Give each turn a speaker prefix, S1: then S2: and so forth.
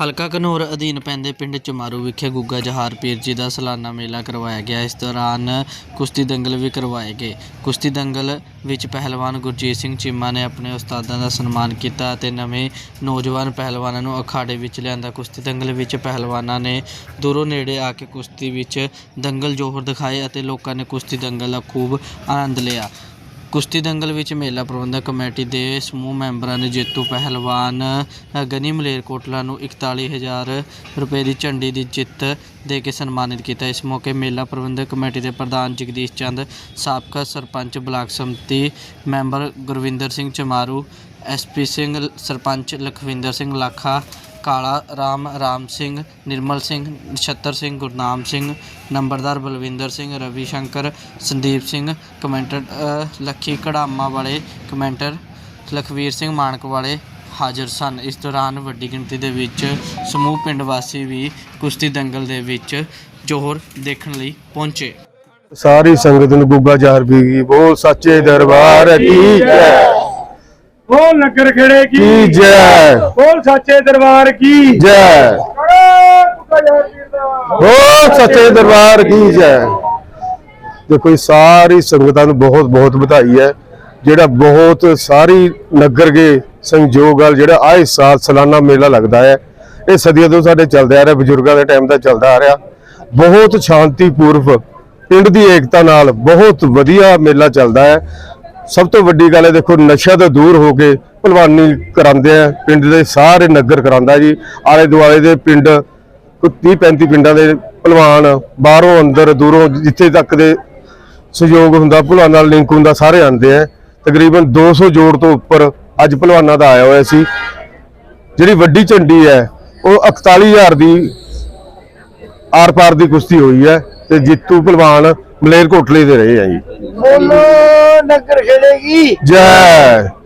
S1: ਹਲਕਾ ਘਨੌਰ ਅਧੀਨ ਪੈਂਦੇ ਪਿੰਡ ਚਮਾਰੂ ਵਿਖੇ ਗੁੱਗਾ ਜਹਾਰ ਪੀਰ ਜੀ ਦਾ ਸਾਲਾਨਾ ਮੇਲਾ ਕਰਵਾਇਆ ਗਿਆ। ਇਸ ਦੌਰਾਨ ਕੁਸ਼ਤੀ ਦੰਗਲ ਵੀ ਕਰਵਾਏ ਗਏ। ਕੁਸ਼ਤੀ ਦੰਗਲ ਵਿੱਚ ਪਹਿਲਵਾਨ ਗੁਰਜੀਤ ਸਿੰਘ ਚੀਮਾ ਨੇ ਆਪਣੇ ਉਸਤਾਦਾਂ ਦਾ ਸਨਮਾਨ ਕੀਤਾ ਅਤੇ ਨਵੇਂ ਨੌਜਵਾਨ ਪਹਿਲਵਾਨਾਂ ਨੂੰ ਅਖਾੜੇ ਵਿੱਚ ਲਿਆਂਦਾ। ਕੁਸ਼ਤੀ ਦੰਗਲ ਵਿੱਚ ਪਹਿਲਵਾਨਾਂ ਨੇ ਦੂਰੋਂ ਨੇੜੇ ਆ ਕੇ ਕੁਸ਼ਤੀ ਵਿੱਚ ਦੰਗਲ ਜੋਹਰ ਦਿਖਾਏ ਅਤੇ ਲੋਕਾਂ ਨੇ ਕੁਸ਼ਤੀ ਦੰਗਲ ਦਾ ਖੂਬ ਆਨੰਦ ਲਿਆ। ਕੁਸ਼ਤੀ ਦੰਗਲ ਵਿੱਚ ਮੇਲਾ ਪ੍ਰਬੰਧਕ ਕਮੇਟੀ ਦੇ ਸਮੂਹ ਮੈਂਬਰਾਂ ਨੇ ਜੇਤੂ ਪਹਿਲਵਾਨ ਗਨੀ ਮਲੇਰਕੋਟਲਾ ਨੂੰ 41000 ਰੁਪਏ ਦੀ ਝੰਡੀ ਦੀ ਜਿੱਤ ਦੇ ਕੇ ਸਨਮਾਨਿਤ ਕੀਤਾ। ਇਸ ਮੌਕੇ ਮੇਲਾ ਪ੍ਰਬੰਧਕ ਕਮੇਟੀ ਦੇ ਪ੍ਰਧਾਨ ਜਗਦੀਸ਼ ਚੰਦ, ਸਾਬਕਾ ਸਰਪੰਚ ਬਲਾਕ ਸੰਮਤੀ ਮੈਂਬਰ ਗੁਰਵਿੰਦਰ ਸਿੰਘ ਚਮਾਰੂ ਐਸਪੀ ਸਿੰਘ, ਸਰਪੰਚ ਲਖਵਿੰਦਰ ਸਿੰਘ ਲਾਖਾ ਕਾਲਾ ਰਾਮ ਰਾਮ ਸਿੰਘ, ਨਿਰਮਲ ਸਿੰਘ, ਨਛੱਤਰ ਸਿੰਘ, ਗੁਰਨਾਮ ਸਿੰਘ, ਨੰਬਰਦਾਰ ਬਲਵਿੰਦਰ ਸਿੰਘ, ਰਵੀ ਸ਼ੰਕਰ, ਸੰਦੀਪ ਸਿੰਘ, ਕਮੈਂਟਰ ਲੱਖੀ ਕੜਾਮਾ ਵਾਲੇ, ਕਮੈਂਟਰ ਲਖਵੀਰ ਸਿੰਘ ਮਾਨਕ ਵਾਲੇ ਹਾਜ਼ਰ ਸਨ। ਇਸ ਦੌਰਾਨ ਵੱਡੀ ਗਿਣਤੀ ਦੇ ਵਿੱਚ ਸਮੂਹ ਪਿੰਡ ਵਾਸੀ ਵੀ ਕੁਸ਼ਤੀ ਦੰਗਲ ਦੇ ਵਿੱਚ ਜੋਹਰ ਦੇਖਣ ਲਈ ਪਹੁੰਚੇ।
S2: ਸਾਰੀ ਸੰਗਤ ਨੂੰ ਗੁੱਗਾ ਜਾਹਰ ਵੀ ਬੋਲ ਸੱਚੇ ਦਰਬਾਰ ਕੀ ਜੈ?
S3: ਬੋਲ ਨਗਰ ਖੇੜੇ ਕੀ?
S2: ਕੀ ਜੈ?
S3: ਬੋਲ ਸੱਚੇ ਦਰਬਾਰ ਕੀ?
S2: ਜੈ। ਬੋਲ ਸੱਚੇ ਦਰਬਾਰ ਕੀ ਜੈ? ਦੇਖੋ ਇਹ ਸਾਰੀ ਸੰਗਤਾਂ ਨੂੰ ਬਹੁਤ ਬਹੁਤ ਵਧਾਈ ਹੈ। ਜਿਹੜਾ ਬਹੁਤ ਸਾਰੀ ਨਗਰ ਦੇ ਸੰਯੋਗ ਨਾਲ ਜਿਹੜਾ ਆਏ ਸਾਲ ਸਾਲਾਨਾ ਮੇਲਾ ਲੱਗਦਾ ਹੈ। ਇਹ ਸਦੀਆਂ ਤੋਂ ਸਾਡੇ ਚੱਲਦੇ ਆ ਰਿਹਾ ਬਜ਼ੁਰਗਾਂ ਦੇ ਟਾਈਮ ਦਾ ਚੱਲਦਾ ਆ ਰਿਹਾ। ਬਹੁਤ ਸ਼ਾਂਤੀਪੂਰਵ ਪਿੰਡ ਦੀ ਏਕਤਾ ਨਾਲ ਬਹੁਤ ਵਧੀਆ ਮੇਲਾ ਚੱਲਦਾ ਹੈ। ਸਭ ਤੋਂ ਵੱਡੀ ਗੱਲ ਹੈ, ਦੇਖੋ ਨਸ਼ਾ ਤੋਂ ਦੂਰ ਹੋ ਕੇ ਭਲਵਾਨੀ ਕਰਾਉਂਦੇ ਆ, ਪਿੰਡ ਦੇ ਸਾਰੇ ਨਗਰ ਕਰਾਉਂਦਾ ਜੀ। ਆਲੇ ਦੁਆਲੇ ਦੇ ਪਿੰਡ, ਕੋਈ 30 35 ਪਿੰਡਾਂ ਦੇ ਭਲਵਾਨ ਬਾਹਰੋਂ ਅੰਦਰ, ਦੂਰੋਂ ਜਿੱਥੇ ਤੱਕ ਦੇ ਸਹਿਯੋਗ ਹੁੰਦਾ, ਭਲਵਾਨਾਂ ਨਾਲ ਲਿੰਕ ਹੁੰਦਾ, ਸਾਰੇ ਆਉਂਦੇ ਆ। ਤਕਰੀਬਨ 200 ਜੋੜ ਤੋਂ ਉੱਪਰ ਅੱਜ ਭਲਵਾਨਾਂ ਦਾ ਆਇਆ ਹੋਇਆ ਸੀ। ਜਿਹੜੀ ਵੱਡੀ ਝੰਡੀ ਹੈ, ਉਹ 41000 ਦੀ ਆਰ ਪਾਰ ਦੀ ਕੁਸ਼ਤੀ ਹੋਈ ਹੈ ਤੇ ਜੀਤੂ ਭਲਵਾਨ ਮਲੇਰ ਕੋਟਲੇ ਦੇ ਰਹੇ ਆ ਜੀ।
S3: ਬੋਲੋ ਨਗਰ ਖੇੜੇ ਕੀ
S2: ਜੈ।